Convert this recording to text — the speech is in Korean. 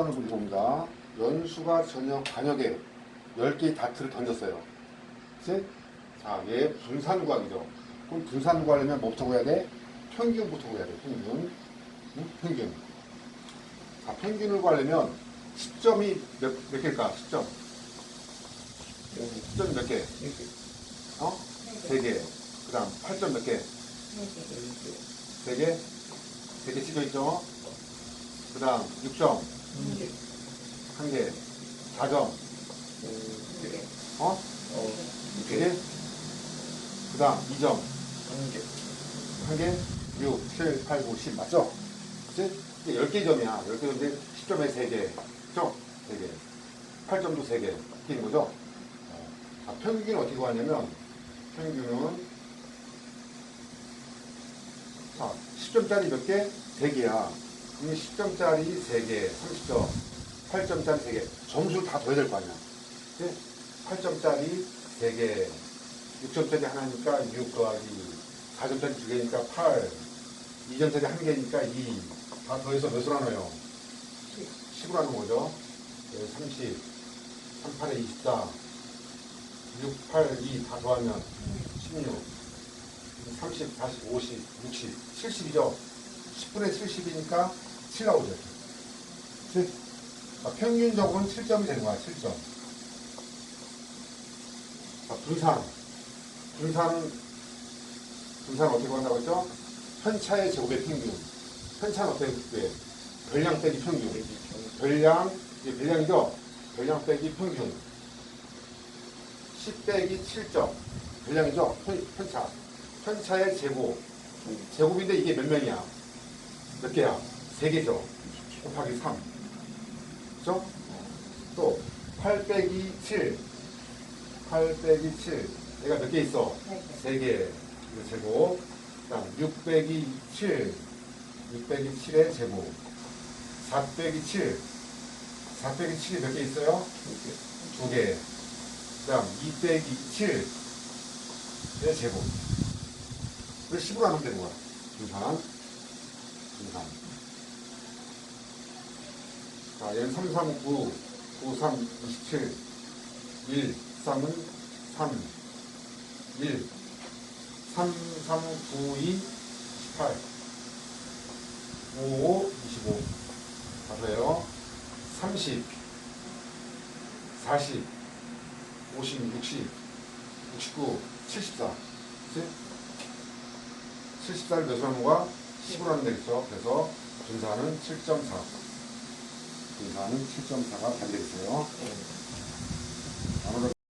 을 그리고 옵니다. 연수가 저녁 반역에 10개의 다트를 던졌어요. 그치? 자, 얘 분산구하기죠. 그럼 분산구 하려면 뭐부터 구해야 돼? 평균부터 구해야 돼, 평균. 응? 평균. 자, 평균을 구하려면 10점이 몇, 몇 개일까? 10점. 10점이 몇 개? 어? 3개. 그 다음 8점 몇 개? 3개? 3개 찍어있죠? 그 다음 6점. 한 개. 4점. 어? 두 개. 그 다음 2점. 한 개. 6, 7, 8, 9, 10. 맞죠? 그치? 이게 10개 점이야. 10개 점인데 10점에 3개. 그죠? 3개. 8점도 3개. 이렇게 있는 거죠? 어. 자, 평균은 어떻게 구하냐면, 평균은, 자, 10점짜리 몇 개? 3개야. 그럼 10점짜리 3개, 30점. 8점짜리 3개. 점수를 다 더해야 될 거 아니야. 그치? 8점짜리 3개. 6점짜리 하나니까 6 더하기 4점짜리 2개니까 8. 2점짜리 1개니까 2. 다 더해서 몇을 하나요? 10으로 하는 거죠. 30. 3, 8에 24. 6, 8, 2 다 더하면 16. 30, 40, 50, 60, 70이죠. 10분의 70이니까 7 나오죠. 그치? 자, 평균적으로는 7점이 되는 거야, 7점. 자, 분산. 분산, 분산 어떻게 한다고 했죠? 편차의 제곱의 평균. 편차는 어떻게 돼? 별량 빼기 평균. 별량, 이게 별량이죠? 별량 빼기 평균. 10 빼기 7점. 별량이죠? 편, 편차. 편차의 제곱. 제곱인데 이게 몇 명이야? 몇 개야? 3개죠? 곱하기 3. 그죠? 또, 8 빼기 7. 8 빼기 7. 얘가 몇 개 있어? 3개. 이거 제곱. 그 다음, 6 빼기 7. 6 빼기 7의 제곱. 4 빼기 7. 4 빼기 7이 몇 개 있어요? 2개. 그 다음, 2 빼기 7. 의 제곱. 그걸 10으로 하면 되는 거야. 분산. 분산. 자, 얘는 3, 3, 9, 9, 3, 27, 1, 3은 3, 1, 3, 3, 9, 2, 18, 5, 5, 25. 가서요. 30, 40, 50, 60, 69, 74. 그치? 74를 몇으로 하는 거야? 10으로 하면 되겠죠. 그래서 분산은 7.4. 분산은 7.4가 달려있어요.